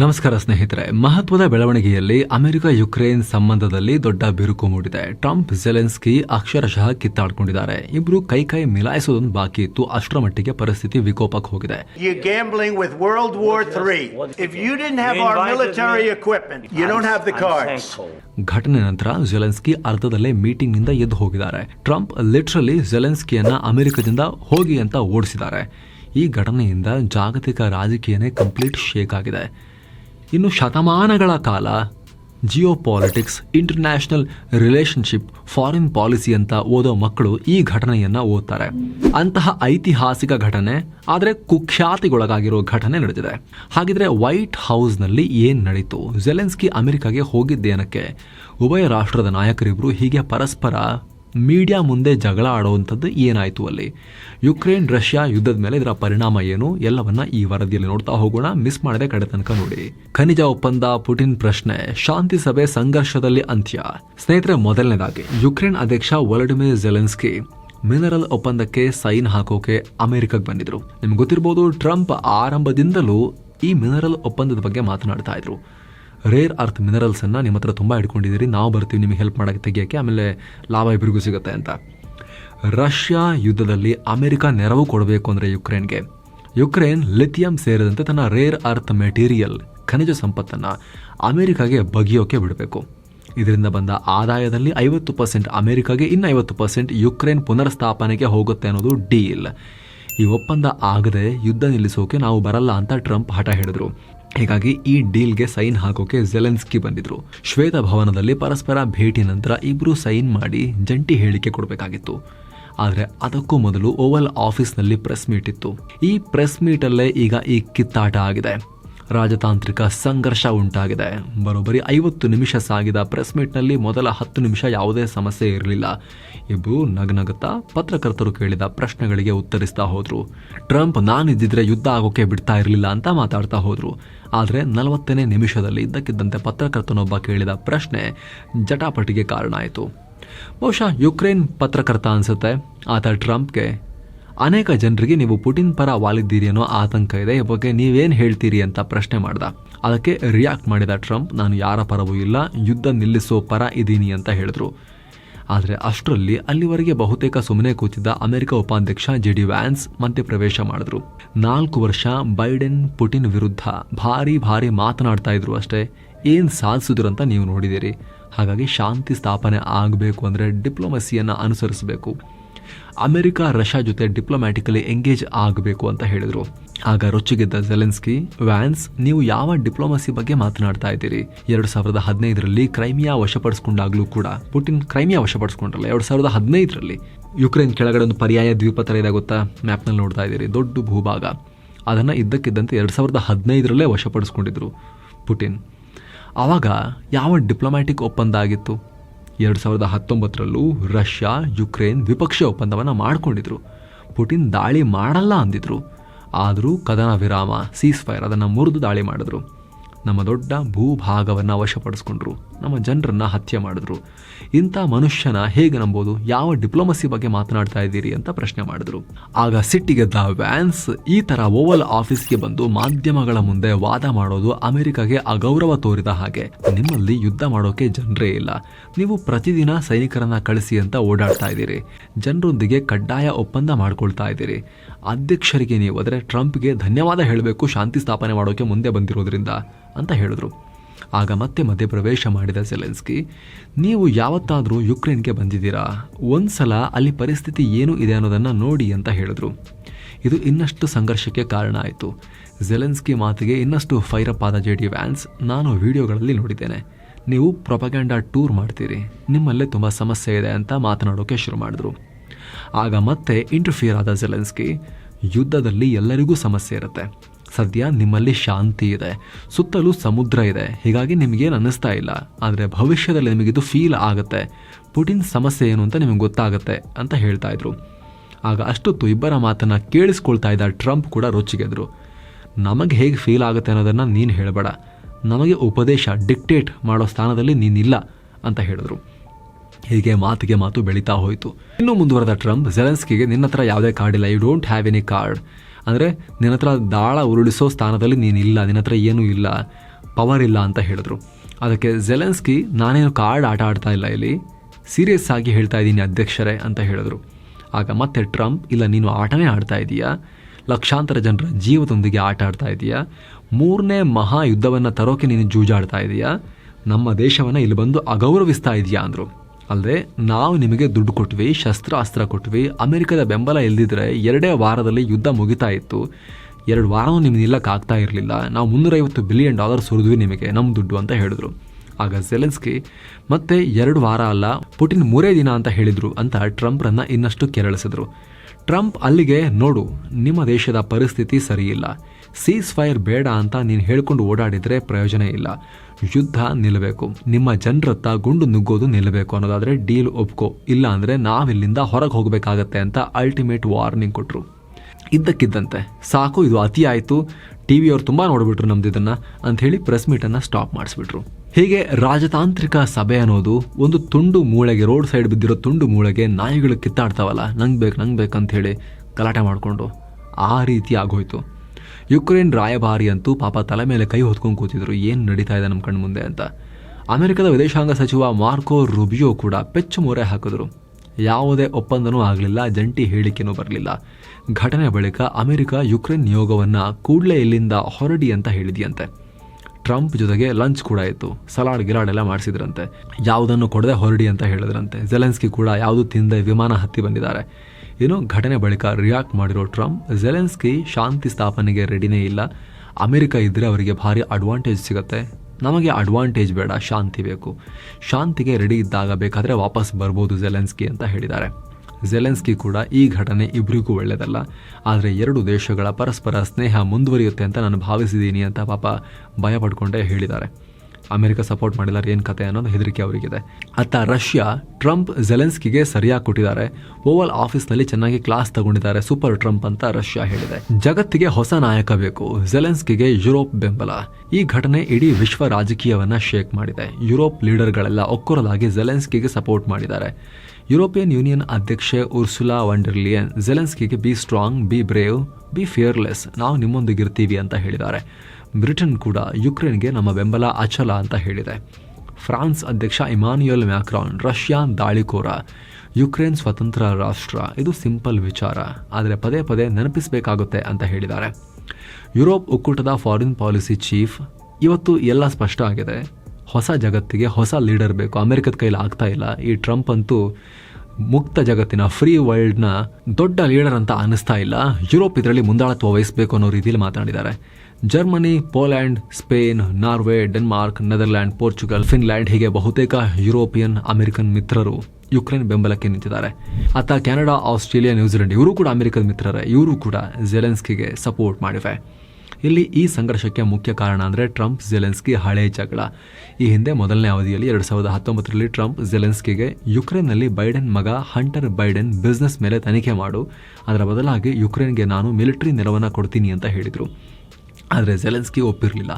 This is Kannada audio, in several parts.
ನಮಸ್ಕಾರ ಸ್ನೇಹಿತರೆ ಮಹತ್ವದ ಬೆಳವಣಿಗೆಯಲ್ಲಿ ಅಮೆರಿಕ ಯುಕ್ರೇನ್ ಸಂಬಂಧದಲ್ಲಿ ದೊಡ್ಡ ಬಿರುಕು ಮೂಡಿದೆ. ಟ್ರಂಪ್ ಜೆಲೆನ್ಸ್ಕಿ ಅಕ್ಷರಶಃ ಕಿತ್ತಾಡ್ಕೊಂಡಿದ್ದಾರೆ. ಇಬ್ರು ಕೈ ಕೈ ಮಿಲಾಯಿಸೋದೊಂದು ಬಾಕಿ ಇತ್ತು. ಅಷ್ಟರ ಮಟ್ಟಿಗೆ ಪರಿಸ್ಥಿತಿ ವಿಕೋಪಕ್ಕೆ ಹೋಗಿದೆ. ಘಟನೆ ನಂತರ ಜೆಲೆನ್ಸ್ಕಿ ಅರ್ಧದಲ್ಲೇ ಮೀಟಿಂಗ್ನಿಂದ ಎದ್ದು ಹೋಗಿದ್ದಾರೆ. ಟ್ರಂಪ್ ಲಿಟ್ರಲಿ ಜೆಲೆನ್ಸ್ಕಿಯನ್ನ ಅಮೆರಿಕದಿಂದ ಹೋಗಿ ಅಂತ ಓಡಿಸಿದ್ದಾರೆ. ಈ ಘಟನೆಯಿಂದ ಜಾಗತಿಕ ರಾಜಕೀಯನೇ ಕಂಪ್ಲೀಟ್ ಶೇಕ್ ಆಗಿದೆ. ಇನ್ನು ಶತಮಾನಗಳ ಕಾಲ geopolitics international relationship foreign policy ಅಂತ ಓದೋ ಮಕ್ಕಳು ಈ ಘಟನೆಯನ್ನ ಓದ್ತಾರೆ. ಅಂತಹ ಐತಿಹಾಸಿಕ ಘಟನೆ, ಆದರೆ ಕುಖ್ಯಾತಿಗೊಳಗಾಗಿರೋ ಘಟನೆ ನಡೆದಿದೆ. ಹಾಗಿದ್ರೆ ವೈಟ್ ಹೌಸ್ನಲ್ಲಿ ಏನ್ ನಡೀತು? ಜೆಲೆನ್ಸ್ಕಿ ಅಮೆರಿಕಾಗೆ ಹೋಗಿದ್ದೇನಕ್ಕೆ ಉಭಯ ರಾಷ್ಟ್ರದ ನಾಯಕರಿಬ್ರು ಹೀಗೆ ಪರಸ್ಪರ ಮೀಡಿಯಾ ಮುಂದೆ ಜಗಳ ಆಡುವಂಥದ್ದು ಏನಾಯಿತು ಅಲ್ಲಿ? ಯುಕ್ರೇನ್, ರಷ್ಯಾ ಯುದ್ಧದ ಮೇಲೆ ಇದರ ಪರಿಣಾಮ ಏನು? ಎಲ್ಲವನ್ನ ಈ ವರದಿಯಲ್ಲಿ ನೋಡ್ತಾ ಹೋಗೋಣ. ಮಿಸ್ ಮಾಡದೆ ಕಡೆ ತನಕ ನೋಡಿ. ಖನಿಜ ಒಪ್ಪಂದ, ಪುಟಿನ್ ಪ್ರಶ್ನೆ. ಶಾಂತಿ ಸಭೆ ಸಂಘರ್ಷದಲ್ಲಿ ಅಂತ್ಯ. ಸ್ನೇಹಿತರೆ, ಮೊದಲನೇದಾಗಿ, ಯುಕ್ರೇನ್ ಅಧ್ಯಕ್ಷ ವಲಡಿಮಿರ್ ಜೆಲೆನ್ಸ್ಕಿ ಮಿನರಲ್ ಒಪ್ಪಂದಕ್ಕೆ ಸೈನ್ ಹಾಕೋಕೆ ಅಮೆರಿಕಕ್ಕೆ ಬಂದಿದ್ರು. ನಿಮ್ಗೆ ಗೊತ್ತಿರ್ಬೋದು, ಟ್ರಂಪ್ ಆರಂಭದಿಂದಲೂ ಈ ಮಿನರಲ್ ಒಪ್ಪಂದದ ಬಗ್ಗೆ ಮಾತನಾಡ್ತಾ ಇದ್ರು. ರೇರ್ ಅರ್ತ್ ಮಿನರಲ್ಸನ್ನು ನಿಮ್ಮ ಹತ್ರ ತುಂಬ ಇಟ್ಕೊಂಡಿದ್ದೀರಿ ನಾವು ಬರ್ತೀವಿ, ನಿಮಗೆ ಹೆಲ್ಪ್ ಮಾಡೋಕ್ಕೆ, ತೆಗಿಯೋಕ್ಕೆ, ಆಮೇಲೆ ಲಾಭ ಇಬ್ಬರಿಗೂ ಸಿಗುತ್ತೆ ಅಂತ. ರಷ್ಯಾ ಯುದ್ಧದಲ್ಲಿ ಅಮೆರಿಕ ನೆರವು ಕೊಡಬೇಕು ಅಂದರೆ ಯುಕ್ರೇನ್ಗೆ. ಯುಕ್ರೇನ್ ಲಿಥಿಯಂ ಸೇರಿದಂತೆ ತನ್ನ ರೇರ್ ಅರ್ತ್ ಮೆಟೀರಿಯಲ್ ಖನಿಜ ಸಂಪತ್ತನ್ನು ಅಮೆರಿಕಾಗೆ ಬಗೆಯೋಕೆ ಬಿಡಬೇಕು. ಇದರಿಂದ ಬಂದ ಆದಾಯದಲ್ಲಿ ಐವತ್ತು ಪರ್ಸೆಂಟ್ ಅಮೆರಿಕಾಗೆ, ಇನ್ನು ಐವತ್ತು ಪರ್ಸೆಂಟ್ ಯುಕ್ರೇನ್ ಪುನರ್ಸ್ಥಾಪನೆಗೆ ಹೋಗುತ್ತೆ ಅನ್ನೋದು ಡೀಲ್. ಈ ಒಪ್ಪಂದ ಆಗದೆ ಯುದ್ಧ ನಿಲ್ಲಿಸೋಕೆ ನಾವು ಬರಲ್ಲ ಅಂತ ಟ್ರಂಪ್ ಹಠ ಹಿಡಿದ್ರು ಹೀಗಾಗಿ ಈ ಡೀಲ್ಗೆ ಸೈನ್ ಹಾಕೋಕೆ ಜೆಲೆನ್ಸ್ಕಿ ಬಂದಿದ್ರು. ಶ್ವೇತ ಭವನದಲ್ಲಿ ಪರಸ್ಪರ ಭೇಟಿ ನಂತರ ಇಬ್ರು ಸೈನ್ ಮಾಡಿ ಜಂಟಿ ಹೇಳಿಕೆ ಕೊಡಬೇಕಾಗಿತ್ತು. ಆದರೆ ಅದಕ್ಕೂ ಮೊದಲು ಓವಲ್ ಆಫೀಸ್ನಲ್ಲಿ ಪ್ರೆಸ್ ಮೀಟ್ ಇತ್ತು. ಈ ಪ್ರೆಸ್ ಮೀಟಲ್ಲೇ ಈಗ ಈ ಕಿತ್ತಾಟ ಆಗಿದೆ. ರಾಜತಾಂತ್ರಿಕ ಸಂಘರ್ಷ ಉಂಟಾಗಿದೆ. ಬರೋಬ್ಬರಿ ಐವತ್ತು ನಿಮಿಷ ಸಾಗಿದ ಪ್ರೆಸ್ ಮೀಟ್ನಲ್ಲಿ ಮೊದಲ ಹತ್ತು ನಿಮಿಷ ಯಾವುದೇ ಸಮಸ್ಯೆ ಇರಲಿಲ್ಲ. ಇಬ್ಬರು ನಗನಗುತ್ತಾ ಪತ್ರಕರ್ತರು ಕೇಳಿದ ಪ್ರಶ್ನೆಗಳಿಗೆ ಉತ್ತರಿಸ್ತಾ ಹೋದರು. ಟ್ರಂಪ್ ನಾನಿದ್ದಿದ್ರೆ ಯುದ್ಧ ಆಗೋಕೆ ಬಿಡ್ತಾ ಇರಲಿಲ್ಲ ಅಂತ ಮಾತಾಡ್ತಾ ಹೋದರು. ಆದರೆ ನಲವತ್ತನೇ ನಿಮಿಷದಲ್ಲಿ ಇದ್ದಕ್ಕಿದ್ದಂತೆ ಪತ್ರಕರ್ತನೊಬ್ಬ ಕೇಳಿದ ಪ್ರಶ್ನೆ ಜಟಾಪಟಿಗೆ ಕಾರಣ ಆಯಿತು. ಬಹುಶಃ ಯುಕ್ರೇನ್ ಪತ್ರಕರ್ತ ಅನಿಸುತ್ತೆ. ಆತ ಟ್ರಂಪ್ಗೆ ಅನೇಕ ಜನರಿಗೆ ನೀವು ಪುಟಿನ್ ಪರ ವಾಲಿದ್ದೀರಿ ಅನ್ನೋ ಆತಂಕ ಇದೆ. ಈ ಬಗ್ಗೆ ನೀವೇನು ಹೇಳ್ತೀರಿ ಅಂತ ಪ್ರಶ್ನೆ ಮಾಡ್ದ. ಅದಕ್ಕೆ ರಿಯಾಕ್ಟ್ ಮಾಡಿದ ಟ್ರಂಪ್, ನಾನು ಯಾರ ಪರವೂ ಇಲ್ಲ, ಯುದ್ಧ ನಿಲ್ಲಿಸೋ ಪರ ಇದ್ದೀನಿ ಅಂತ ಹೇಳಿದ್ರು. ಆದರೆ ಅಷ್ಟರಲ್ಲಿ ಅಲ್ಲಿವರೆಗೆ ಬಹುತೇಕ ಸುಮ್ಮನೆ ಕೂತಿದ್ದ ಅಮೆರಿಕ ಉಪಾಧ್ಯಕ್ಷ ಜೆ ಡಿ ವ್ಯಾನ್ಸ್ ಪ್ರವೇಶ ಮಾಡಿದ್ರು. ನಾಲ್ಕು ವರ್ಷ ಬೈಡೆನ್ ಪುಟಿನ್ ವಿರುದ್ಧ ಭಾರಿ ಭಾರಿ ಮಾತನಾಡ್ತಾ ಇದ್ರು ಅಷ್ಟೇ. ಏನು ಸಾಧಿಸಿದ್ರು ಅಂತ ನೀವು ನೋಡಿದ್ದೀರಿ. ಹಾಗಾಗಿ ಶಾಂತಿ ಸ್ಥಾಪನೆ ಆಗಬೇಕು ಅಂದರೆ ಡಿಪ್ಲೊಮಸಿಯನ್ನು ಅನುಸರಿಸಬೇಕು. ಅಮೆರಿಕ, ರಷ್ಯಾ ಜೊತೆ ಡಿಪ್ಲೊಮ್ಯಾಟಿಕಲಿ ಎಂಗೇಜ್ ಆಗಬೇಕು ಅಂತ ಹೇಳಿದರು. ಆಗ ರೊಚ್ಚಿಗೆದ್ದ ಜೆಲೆನ್ಸ್ಕಿ ವ್ಯಾನ್ಸ್, ನೀವು ಯಾವ ಡಿಪ್ಲೊಮಸಿ ಬಗ್ಗೆ ಮಾತನಾಡ್ತಾ ಇದ್ದೀರಿ? ಎರಡು ಸಾವಿರದ ಹದಿನೈದರಲ್ಲಿ ಕ್ರೈಮಿಯಾ ವಶಪಡಿಸಿಕೊಂಡಾಗಲೂ ಕೂಡ ಪುಟಿನ್ ಕ್ರೈಮಿಯಾ ವಶಪಡಿಸ್ಕೊಂಡ್ರಲ್ಲ, ಎರಡು ಸಾವಿರದ ಹದಿನೈದರಲ್ಲಿ? ಯುಕ್ರೇನ್ ಕೆಳಗಡೆ ಒಂದು ಪರ್ಯಾಯ ದ್ವೀಪ ಥರ ಇದೆ ಗೊತ್ತಾ ಮ್ಯಾಪ್ನಲ್ಲಿ ನೋಡ್ತಾ ಇದ್ದೀರಿ, ದೊಡ್ಡ ಭೂಭಾಗ. ಅದನ್ನು ಇದ್ದಕ್ಕಿದ್ದಂತೆ ಎರಡು ಸಾವಿರದ ಹದಿನೈದರಲ್ಲೇ ವಶಪಡಿಸ್ಕೊಂಡಿದ್ರು ಪುಟಿನ್. ಆವಾಗ ಯಾವ ಡಿಪ್ಲೊಮ್ಯಾಟಿಕ್ ಒಪ್ಪಂದ ಆಗಿತ್ತು? ಎರಡು ಸಾವಿರದ ಹತ್ತೊಂಬತ್ತರಲ್ಲೂ ರಷ್ಯಾ, ಯುಕ್ರೇನ್ ದ್ವಿಪಕ್ಷೀಯ ಒಪ್ಪಂದವನ್ನು ಮಾಡಿಕೊಂಡಿದ್ರು. ಪುಟಿನ್ ದಾಳಿ ಮಾಡಲ್ಲ ಅಂದಿದ್ರು. ಆದರೂ ಕದನ ವಿರಾಮ ಸೀಸ್ ಫೈರ್ ಅದನ್ನು ಮುರಿದು ದಾಳಿ ಮಾಡಿದ್ರು. ನಮ್ಮ ದೊಡ್ಡ ಭೂಭಾಗವನ್ನು ವಶಪಡಿಸ್ಕೊಂಡ್ರು. ನಮ್ಮ ಜನರನ್ನು ಹತ್ಯೆ ಮಾಡಿದ್ರು. ಇಂಥ ಮನುಷ್ಯನ ಹೇಗೆ ನಂಬೋದು? ಯಾವ ಡಿಪ್ಲೊಮಸಿ ಬಗ್ಗೆ ಮಾತನಾಡ್ತಾ ಇದ್ದೀರಿ ಅಂತ ಪ್ರಶ್ನೆ ಮಾಡಿದ್ರು. ಆಗ ಸಿಟ್ಟಿಗೆದ್ದ ವ್ಯಾನ್ಸ್ ಈ ಥರ ಓವಲ್ ಆಫೀಸ್ಗೆ ಬಂದು ಮಾಧ್ಯಮಗಳ ಮುಂದೆ ವಾದ ಮಾಡೋದು ಅಮೆರಿಕಾಗೆ ಅಗೌರವ ತೋರಿದ ಹಾಗೆ. ನಿಮ್ಮಲ್ಲಿ ಯುದ್ಧ ಮಾಡೋಕೆ ಜನರೇ ಇಲ್ಲ. ನೀವು ಪ್ರತಿದಿನ ಸೈನಿಕರನ್ನ ಕಳಿಸಿ ಅಂತ ಓಡಾಡ್ತಾ ಇದ್ದೀರಿ. ಜನರೊಂದಿಗೆ ಕಡ್ಡಾಯ ಒಪ್ಪಂದ ಮಾಡ್ಕೊಳ್ತಾ ಇದ್ದೀರಿ. ಅಧ್ಯಕ್ಷರಿಗೆ ನೀವು ಅಂದರೆ ಟ್ರಂಪ್ಗೆ ಧನ್ಯವಾದ ಹೇಳಬೇಕು, ಶಾಂತಿ ಸ್ಥಾಪನೆ ಮಾಡೋಕೆ ಮುಂದೆ ಬಂದಿರೋದ್ರಿಂದ. ಅಂತ ಹೇಳಿದ್ರು. ಆಗ ಮತ್ತೆ ಮಧ್ಯಪ್ರವೇಶ ಮಾಡಿದ ಜೆಲೆನ್ಸ್ಕಿ ನೀವು ಯಾವತ್ತಾದರೂ ಯುಕ್ರೇನ್ಗೆ ಬಂದಿದ್ದೀರಾ? ಒಂದ್ಸಲ ಅಲ್ಲಿ ಪರಿಸ್ಥಿತಿ ಏನು ಇದೆ ಅನ್ನೋದನ್ನು ನೋಡಿ ಅಂತ ಹೇಳಿದ್ರು. ಇದು ಇನ್ನಷ್ಟು ಸಂಘರ್ಷಕ್ಕೆ ಕಾರಣ ಆಯಿತು. ಜೆಲೆನ್ಸ್ಕಿ ಮಾತಿಗೆ ಇನ್ನಷ್ಟು ಫೈರಪ್ ಆದ ಜೆ ಡಿ ವ್ಯಾನ್ಸ್ ನಾನು ವಿಡಿಯೋಗಳಲ್ಲಿ ನೋಡಿದ್ದೇನೆ. ನೀವು ಪ್ರೊಪಗ್ಯಾಂಡಾ ಟೂರ್ ಮಾಡ್ತೀರಿ. ನಿಮ್ಮಲ್ಲೇ ತುಂಬ ಸಮಸ್ಯೆ ಇದೆ ಅಂತ ಮಾತನಾಡೋಕೆ ಶುರು ಮಾಡಿದ್ರು. ಆಗ ಮತ್ತೆ ಇಂಟರ್ಫಿಯರ್ ಆದ ಜೆಲೆನ್ಸ್ಕಿ ಯುದ್ಧದಲ್ಲಿ ಎಲ್ಲರಿಗೂ ಸಮಸ್ಯೆ ಇರುತ್ತೆ. ಸದ್ಯ ನಿಮ್ಮಲ್ಲಿ ಶಾಂತಿ ಇದೆ, ಸುತ್ತಲೂ ಸಮುದ್ರ ಇದೆ. ಹೀಗಾಗಿ ನಿಮಗೇನು ಅನ್ನಿಸ್ತಾ ಇಲ್ಲ, ಆದರೆ ಭವಿಷ್ಯದಲ್ಲಿ ನಿಮಗಿದು ಫೀಲ್ ಆಗುತ್ತೆ. ಪುಟಿನ್ ಸಮಸ್ಯೆ ಏನು ಅಂತ ನಿಮಗೆ ಗೊತ್ತಾಗುತ್ತೆ ಅಂತ ಹೇಳ್ತಾ ಇದ್ರು. ಆಗ ಅಷ್ಟೊತ್ತು ಇಬ್ಬರ ಮಾತನ್ನ ಕೇಳಿಸ್ಕೊಳ್ತಾ ಇದ್ದ ಟ್ರಂಪ್ ಕೂಡ ರೊಚ್ಚಿಗೆದ್ರು. ನಮಗೆ ಹೇಗೆ ಫೀಲ್ ಆಗುತ್ತೆ ಅನ್ನೋದನ್ನು ನೀನು ಹೇಳಬೇಡ. ನಮಗೆ ಉಪದೇಶ ಡಿಕ್ಟೇಟ್ ಮಾಡೋ ಸ್ಥಾನದಲ್ಲಿ ನೀನಿಲ್ಲ ಅಂತ ಹೇಳಿದ್ರು. ಹೀಗೆ ಮಾತಿಗೆ ಮಾತು ಬೆಳೀತಾ ಹೋಯಿತು. ಇನ್ನೂ ಮುಂದುವರೆದ ಟ್ರಂಪ್ ಜೆಲೆನ್ಸ್ಕಿಗೆ ನಿನ್ನ ಹತ್ರ ಯಾವುದೇ ಕಾರ್ಡ್ ಇಲ್ಲ. You don't have any card ಅಂದರೆ ನಿನ್ನ ಹತ್ರ ದಾಳ ಉರುಳಿಸೋ ಸ್ಥಾನದಲ್ಲಿ ನೀನಿಲ್ಲ, ನಿನ್ನ ಹತ್ರ ಏನೂ ಇಲ್ಲ ಪವರ್ ಇಲ್ಲ ಅಂತ ಹೇಳಿದ್ರು. ಅದಕ್ಕೆ ಜೆಲೆನ್ಸ್ಕಿ ನಾನೇನು ಕಾರ್ಡ್ ಆಟ ಆಡ್ತಾ ಇಲ್ಲ ಇಲ್ಲಿ ಸೀರಿಯಸ್ ಆಗಿ ಹೇಳ್ತಾ ಇದ್ದೀನಿ ಅಧ್ಯಕ್ಷರೇ ಅಂತ ಹೇಳಿದ್ರು. ಆಗ ಮತ್ತೆ ಟ್ರಂಪ್, ಇಲ್ಲ ನೀನು ಆಟನೇ ಆಡ್ತಾ ಇದೀಯಾ? ಲಕ್ಷಾಂತರ ಜನರ ಜೀವದೊಂದಿಗೆ ಆಟ ಆಡ್ತಾ ಇದೀಯಾ? ಮೂರನೇ ಮಹಾಯುದ್ಧವನ್ನು ತರೋಕೆ ನೀನು ಜೂಜಾಡ್ತಾ ಇದೀಯಾ? ನಮ್ಮ ದೇಶವನ್ನು ಇಲ್ಲಿ ಬಂದು ಅಗೌರವಿಸ್ತಾ ಇದೆಯಾ ಅಂದರು. ಅಲ್ಲದೆ ನಾವು ನಿಮಗೆ ದುಡ್ಡು ಕೊಟ್ವಿ, ಶಸ್ತ್ರಾಸ್ತ್ರ ಕೊಟ್ವಿ, ಅಮೆರಿಕದ ಬೆಂಬಲ ಇಲ್ದಿದ್ರೆ ಎರಡೇ ವಾರದಲ್ಲಿ ಯುದ್ಧ ಮುಗಿತಾ ಇತ್ತು. ಎರಡು ವಾರವೂ ನಿಮ್ಗೆ ನಿಲ್ಲಕ್ಕಾಗ್ತಾ ಇರಲಿಲ್ಲ. ನಾವು ಮುನ್ನೂರೈವತ್ತು ಬಿಲಿಯನ್ ಡಾಲರ್ ಸುರಿದ್ವಿ ನಿಮಗೆ ನಮ್ಮ ದುಡ್ಡು ಅಂತ ಹೇಳಿದ್ರು. ಆಗ ಜೆಲೆನ್ಸ್ಕಿ, ಮತ್ತೆ ಎರಡು ವಾರ ಅಲ್ಲ, ಪುಟಿನ್ ಮೂರೇ ದಿನ ಅಂತ ಹೇಳಿದರು ಅಂತ ಟ್ರಂಪ್ರನ್ನು ಇನ್ನಷ್ಟು ಕೆರಳಿಸಿದ್ರು. ಟ್ರಂಪ್ ಅಲ್ಲಿಗೆ, ನೋಡು, ನಿಮ್ಮ ದೇಶದ ಪರಿಸ್ಥಿತಿ ಸರಿಯಿಲ್ಲ. ಸೀಸ್ ಫೈರ್ ಬೇಡ ಅಂತ ನೀನು ಹೇಳ್ಕೊಂಡು ಓಡಾಡಿದರೆ ಪ್ರಯೋಜನ ಇಲ್ಲ. ಯುದ್ಧ ನಿಲ್ಲಬೇಕು. ನಿಮ್ಮ ಜನರತ್ತ ಗುಂಡು ನುಗ್ಗೋದು ನಿಲ್ಲಬೇಕು ಅನ್ನೋದಾದರೆ ಡೀಲ್ ಒಪ್ಕೋ. ಇಲ್ಲ ಅಂದರೆ ನಾವಿಲ್ಲಿಂದ ಹೊರಗೆ ಹೋಗಬೇಕಾಗತ್ತೆ ಅಂತ ಅಲ್ಟಿಮೇಟ್ ವಾರ್ನಿಂಗ್ ಕೊಟ್ಟರು ಇದ್ದಕ್ಕಿದ್ದಂತೆ. ಸಾಕು, ಇದು ಅತಿ ಆಯಿತು. ಟಿ ವಿಯವ್ರು ತುಂಬ ನೋಡಿಬಿಟ್ರು ನಮ್ದು ಇದನ್ನು ಅಂಥೇಳಿ ಪ್ರೆಸ್ ಮೀಟನ್ನು ಸ್ಟಾಪ್ ಮಾಡಿಸ್ಬಿಟ್ರು. ಹೀಗೆ ರಾಜತಾಂತ್ರಿಕ ಸಭೆ ಅನ್ನೋದು ಒಂದು ತುಂಡು ಮೂಳೆಗೆ ರೋಡ್ ಸೈಡ್ ಬಿದ್ದಿರೋ ತುಂಡು ಮೂಳೆಗೆ ನಾಯಿಗಳು ಕಿತ್ತಾಡ್ತಾವಲ್ಲ, ನಂಗೆ ಬೇಕು, ನಂಗೆ ಬೇಕಂಥೇಳಿ ಗಲಾಟೆ ಮಾಡಿಕೊಂಡು ಆ ರೀತಿ ಆಗೋಯ್ತು. ಯುಕ್ರೇನ್ ರಾಯಭಾರಿ ಅಂತೂ ಪಾಪ ತಲೆ ಮೇಲೆ ಕೈ ಹೊತ್ಕೊಂಡು ಕೂತಿದ್ರು. ಏನು ನಡೀತಾ ಇದೆ ನಮ್ಮ ಕಣ್ಣು ಮುಂದೆ ಅಂತ. ಅಮೆರಿಕದ ವಿದೇಶಾಂಗ ಸಚಿವ ಮಾರ್ಕೋ ರುಬಿಯೋ ಕೂಡ ಪೆಚ್ಚು ಮೊರೆ ಹಾಕಿದ್ರು. ಯಾವುದೇ ಒಪ್ಪಂದನೂ ಆಗಲಿಲ್ಲ, ಜಂಟಿ ಹೇಳಿಕೆನೂ ಬರಲಿಲ್ಲ. ಘಟನೆ ಬಳಿಕ ಅಮೆರಿಕ ಯುಕ್ರೇನ್ ನಿಯೋಗವನ್ನು ಕೂಡಲೇ ಇಲ್ಲಿಂದ ಹೊರಡಿ ಅಂತ ಹೇಳಿದೆಯಂತೆ. ಟ್ರಂಪ್ ಜೊತೆಗೆ ಲಂಚ್ ಕೂಡ ಇತ್ತು, ಸಲಾಡ್ ಗಿಲಾಡ್ ಎಲ್ಲ ಮಾಡಿಸಿದ್ರಂತೆ. ಯಾವುದನ್ನು ಕೊಡದೆ ಹೊರಡಿ ಅಂತ ಹೇಳಿದ್ರಂತೆ. ಜೆಲೆನ್ಸ್ಕಿ ಕೂಡ ಯಾವುದು ತಿಂದೆ ವಿಮಾನ ಹತ್ತಿ ಬಂದಿದ್ದಾರೆ. ಇನ್ನು ಘಟನೆ ಬಳಿಕ ರಿಯಾಕ್ಟ್ ಮಾಡಿರೋ ಟ್ರಂಪ್ ಜೆಲೆನ್ಸ್ಕಿ ಶಾಂತಿ ಸ್ಥಾಪನೆಗೆ ರೆಡಿನೇ ಇಲ್ಲ. ಅಮೆರಿಕ ಇದ್ದರೆ ಅವರಿಗೆ ಭಾರಿ ಅಡ್ವಾಂಟೇಜ್ ಸಿಗುತ್ತೆ. ನಮಗೆ ಅಡ್ವಾಂಟೇಜ್ ಬೇಡ, ಶಾಂತಿ ಬೇಕು. ಶಾಂತಿಗೆ ರೆಡಿ ಇದ್ದಾಗ ಬೇಕಾದರೆ ವಾಪಸ್ ಬರ್ಬೋದು ಜೆಲೆನ್ಸ್ಕಿ ಅಂತ ಹೇಳಿದ್ದಾರೆ. ಜೆಲೆನ್ಸ್ಕಿ ಕೂಡ ಈ ಘಟನೆ ಇಬ್ಬರಿಗೂ ಒಳ್ಳೆಯದಲ್ಲ ಆದರೆ ಎರಡು ದೇಶಗಳ ಪರಸ್ಪರ ಸ್ನೇಹ ಮುಂದುವರಿಯುತ್ತೆ ಅಂತ ನಾನು ಭಾವಿಸಿದ್ದೀನಿ ಅಂತ ಪಾಪ ಭಯ ಪಡ್ಕೊಂಡೇ ಹೇಳಿದ್ದಾರೆ. ಅಮೆರಿಕ ಸಪೋರ್ಟ್ ಮಾಡಿದ್ದಾರೆ, ಏನು ಕತೆ ಅನ್ನೋದು ಹೆದರಿಕೆ ಅವರಿಗಿದೆ. ಅತ್ತ ರಷ್ಯಾ, ಟ್ರಂಪ್ ಜೆಲೆನ್ಸ್ಕಿಗೆ ಸರಿಯಾಗಿ ಕೊಟ್ಟಿದ್ದಾರೆ. ಓವಲ್ ಆಫೀಸ್ನಲ್ಲಿ ಚೆನ್ನಾಗಿ ಕ್ಲಾಸ್ ತಗೊಂಡಿದ್ದಾರೆ ಸೂಪರ್ ಟ್ರಂಪ್ ಅಂತ ರಷ್ಯಾ ಹೇಳಿದೆ. ಜಗತ್ತಿಗೆ ಹೊಸ ನಾಯಕ ಬೇಕು ಜೆಲೆನ್ಸ್ಕಿಗೆ ಯುರೋಪ್ ಬೆಂಬಲ. ಈ ಘಟನೆ ಇಡೀ ವಿಶ್ವ ರಾಜಕೀಯವನ್ನ ಶೇಕ್ ಮಾಡಿದೆ. ಯುರೋಪ್ ಲೀಡರ್ಗಳೆಲ್ಲ ಒಕ್ಕೊರಲಾಗಿ ಜೆಲೆನ್ಸ್ಕಿಗೆ ಸಪೋರ್ಟ್ ಮಾಡಿದ್ದಾರೆ. ಯುರೋಪಿಯನ್ ಯೂನಿಯನ್ ಅಧ್ಯಕ್ಷೆ Ursula von der Leyen ಜೆಲೆನ್ಸ್ಕಿಗೆ be strong be brave be fearless ನಾವು ನಿಮ್ಮೊಂದಿಗಿರ್ತೀವಿ ಅಂತ ಹೇಳಿದ್ದಾರೆ. ಬ್ರಿಟನ್ ಕೂಡ ಯುಕ್ರೇನ್ಗೆ ನಮ್ಮ ಬೆಂಬಲ ಅಚಲ ಅಂತ ಹೇಳಿದೆ. ಫ್ರಾನ್ಸ್ ಅಧ್ಯಕ್ಷ ಇಮಾನ್ಯುಯಲ್ ಮ್ಯಾಕ್ರಾನ್ ರಷ್ಯಾ ದಾಳಿಕೋರ. ಯುಕ್ರೇನ್ ಸ್ವತಂತ್ರ ರಾಷ್ಟ್ರ. ಇದು ಸಿಂಪಲ್ ವಿಚಾರ. ಆದರೆ ಪದೇ ಪದೇ ನೆನಪಿಸಬೇಕಾಗುತ್ತೆ ಅಂತ ಹೇಳಿದ್ದಾರೆ. ಯುರೋಪ್ ಒಕ್ಕೂಟದ ಫಾರಿನ್ ಪಾಲಿಸಿ ಚೀಫ್, ಇವತ್ತು ಎಲ್ಲ ಸ್ಪಷ್ಟ ಆಗಿದೆ. ಹೊಸ ಜಗತ್ತಿಗೆ ಹೊಸ ಲೀಡರ್ ಬೇಕು. ಅಮೆರಿಕದ ಕೈಲಿ ಆಗ್ತಾ ಇಲ್ಲ. ಈ ಟ್ರಂಪ್ ಅಂತೂ ಮುಕ್ತ ಜಗತ್ತಿನ ಫ್ರೀ ವರ್ಲ್ಡ್ನ ದೊಡ್ಡ ಲೀಡರ್ ಅಂತ ಅನ್ನಿಸ್ತಾ ಇಲ್ಲ. ಯುರೋಪ್ ಇದರಲ್ಲಿ ಮುಂದಾಳತ್ವ ವಹಿಸಬೇಕು ಅನ್ನೋ ರೀತಿಯಲ್ಲಿ ಮಾತನಾಡಿದ್ದಾರೆ. Germany, Poland, Spain, Norway, Denmark, Netherland, Portugal, Finland ಹೀಗೆ ಬಹುತೇಕ ಯುರೋಪಿಯನ್ ಅಮೆರಿಕನ್ ಮಿತ್ರರು ಯುಕ್ರೇನ್ ಬೆಂಬಲಕ್ಕೆ ನಿಂತಿದ್ದಾರೆ. ಅತ್ತ ಕೆನಡಾ, ಆಸ್ಟ್ರೇಲಿಯಾ, ನ್ಯೂಜಿಲೆಂಡ್ ಇವರು ಕೂಡ ಅಮೆರಿಕದ ಮಿತ್ರರೇ. ಇವರು ಕೂಡ ಜೆಲೆನ್ಸ್ಕಿಗೆ ಸಪೋರ್ಟ್ ಮಾಡಿವೆ. ಇಲ್ಲಿ ಈ ಸಂಘರ್ಷಕ್ಕೆ ಮುಖ್ಯ ಕಾರಣ ಅಂದರೆ ಟ್ರಂಪ್ ಜೆಲೆನ್ಸ್ಕಿ ಹಳೆ ಜಗಳ. ಈ ಹಿಂದೆ ಮೊದಲನೇ ಅವಧಿಯಲ್ಲಿ ಎರಡು ಸಾವಿರದ ಹತ್ತೊಂಬತ್ತರಲ್ಲಿ ಟ್ರಂಪ್ ಜೆಲೆನ್ಸ್ಕಿಗೆ ಯುಕ್ರೇನ್ನಲ್ಲಿ ಬೈಡೆನ್ ಮಗ ಹಂಟರ್ ಬೈಡೆನ್ ಬಿಸ್ನೆಸ್ ಮೇಲೆ ತನಿಖೆ ಮಾಡು. ಅದರ ಬದಲಾಗಿ ಯುಕ್ರೇನ್ಗೆ ನಾನು ಮಿಲಿಟರಿ ನೆರವನ್ನು ಕೊಡ್ತೀನಿ ಅಂತ ಹೇಳಿದರು. ಆದರೆ ಜೆಲೆನ್ಸ್ಕಿ ಒಪ್ಪಿರಲಿಲ್ಲ.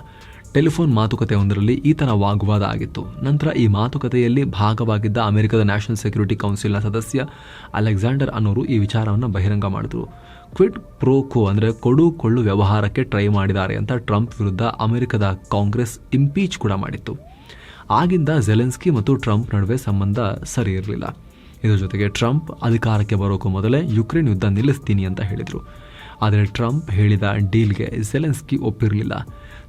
ಟೆಲಿಫೋನ್ ಮಾತುಕತೆ ಒಂದರಲ್ಲಿ ಈತನ ವಾಗ್ವಾದ ಆಗಿತ್ತು. ನಂತರ ಈ ಮಾತುಕತೆಯಲ್ಲಿ ಭಾಗವಾಗಿದ್ದ ಅಮೆರಿಕದ ನ್ಯಾಷನಲ್ ಸೆಕ್ಯೂರಿಟಿ ಕೌನ್ಸಿಲ್ನ ಸದಸ್ಯ ಅಲೆಕ್ಸಾಂಡರ್ ಅನ್ನೋರು ಈ ವಿಚಾರವನ್ನು ಬಹಿರಂಗ ಮಾಡಿದ್ರು. ಕ್ವಿಟ್ ಪ್ರೋಕೋ ಅಂದರೆ ಕೊಡು ಕೊಳ್ಳು ವ್ಯವಹಾರಕ್ಕೆ ಟ್ರೈ ಮಾಡಿದ್ದಾರೆ ಅಂತ ಟ್ರಂಪ್ ವಿರುದ್ಧ ಅಮೆರಿಕದ ಕಾಂಗ್ರೆಸ್ ಇಂಪೀಚ್ ಕೂಡ ಮಾಡಿತ್ತು. ಆಗಿಂದ ಜೆಲೆನ್ಸ್ಕಿ ಮತ್ತು ಟ್ರಂಪ್ ನಡುವೆ ಸಂಬಂಧ ಸರಿ ಇರಲಿಲ್ಲ. ಇದರ ಜೊತೆಗೆ ಟ್ರಂಪ್ ಅಧಿಕಾರಕ್ಕೆ ಬರೋಕ್ಕೂ ಮೊದಲೇ ಯುಕ್ರೇನ್ ಯುದ್ಧ ನಿಲ್ಲಿಸ್ತೀನಿ ಅಂತ ಹೇಳಿದರು. ಆದರೆ ಟ್ರಂಪ್ ಹೇಳಿದ ಡೀಲ್ಗೆ ಜೆಲೆನ್ಸ್ಕಿ ಒಪ್ಪಿರಲಿಲ್ಲ.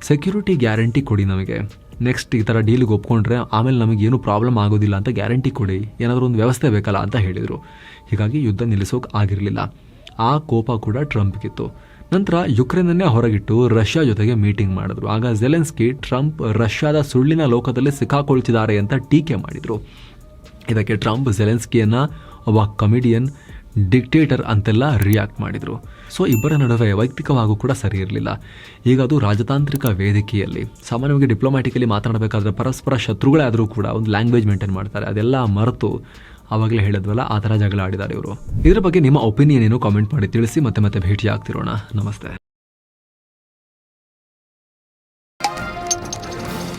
ಸೆಕ್ಯೂರಿಟಿ ಗ್ಯಾರಂಟಿ ಕೊಡಿ ನಮಗೆ. ನೆಕ್ಸ್ಟ್ ಈ ಥರ ಡೀಲ್ಗೆ ಒಪ್ಕೊಂಡ್ರೆ ಆಮೇಲೆ ನಮಗೆ ಏನು ಪ್ರಾಬ್ಲಮ್ ಆಗೋದಿಲ್ಲ ಅಂತ ಗ್ಯಾರಂಟಿ ಕೊಡಿ. ಏನಾದರೂ ಒಂದು ವ್ಯವಸ್ಥೆ ಬೇಕಲ್ಲ ಅಂತ ಹೇಳಿದರು. ಹೀಗಾಗಿ ಯುದ್ಧ ನಿಲ್ಲಿಸೋಕೆ ಆಗಿರಲಿಲ್ಲ. ಆ ಕೋಪ ಕೂಡ ಟ್ರಂಪ್ಗಿತ್ತು. ನಂತರ ಯುಕ್ರೇನನ್ನೇ ಹೊರಗಿಟ್ಟು ರಷ್ಯಾ ಜೊತೆಗೆ ಮೀಟಿಂಗ್ ಮಾಡಿದ್ರು. ಆಗ ಜೆಲೆನ್ಸ್ಕಿ ಟ್ರಂಪ್ ರಷ್ಯಾದ ಸುಳ್ಳಿನ ಲೋಕದಲ್ಲಿ ಸಿಕ್ಕಾಕೊಳ್ತಿದ್ದಾರೆ ಅಂತ ಟೀಕೆ ಮಾಡಿದರು. ಇದಕ್ಕೆ ಟ್ರಂಪ್ ಜೆಲೆನ್ಸ್ಕಿಯನ್ನು ಒಬ್ಬ ಕಮಿಡಿಯನ್ ಡಿಕ್ಟೇಟರ್ ಅಂತೆಲ್ಲ ರಿಯಾಕ್ಟ್ ಮಾಡಿದರು. ಸೊ ಇಬ್ಬರ ನಡುವೆ ವೈಯಕ್ತಿಕವಾಗೂ ಕೂಡ ಸರಿ ಇರಲಿಲ್ಲ. ಈಗ ಅದು ರಾಜತಾಂತ್ರಿಕ ವೇದಿಕೆಯಲ್ಲಿ, ಸಾಮಾನ್ಯವಾಗಿ ಡಿಪ್ಲೊಮ್ಯಾಟಿಕಲಿ ಮಾತನಾಡಬೇಕಾದ್ರೆ ಪರಸ್ಪರ ಶತ್ರುಗಳಾದರೂ ಕೂಡ ಒಂದು ಲ್ಯಾಂಗ್ವೇಜ್ ಮೇಂಟೈನ್ ಮಾಡ್ತಾರೆ. ಅದೆಲ್ಲ ಮರೆತು ಆವಾಗಲೇ ಹೇಳಿದ್ವಲ್ಲ, ಆ ಥರ ಜಗಳ ಆಡಿದ್ದಾರೆ ಇವರು. ಇದರ ಬಗ್ಗೆ ನಿಮ್ಮ ಒಪಿನಿಯನ್ ಏನು? ಕಾಮೆಂಟ್ ಮಾಡಿ ತಿಳಿಸಿ, ಮತ್ತೆ ಮತ್ತೆ ಭೇಟಿ ಆಗ್ತಿರೋಣ ನಮಸ್ತೆ.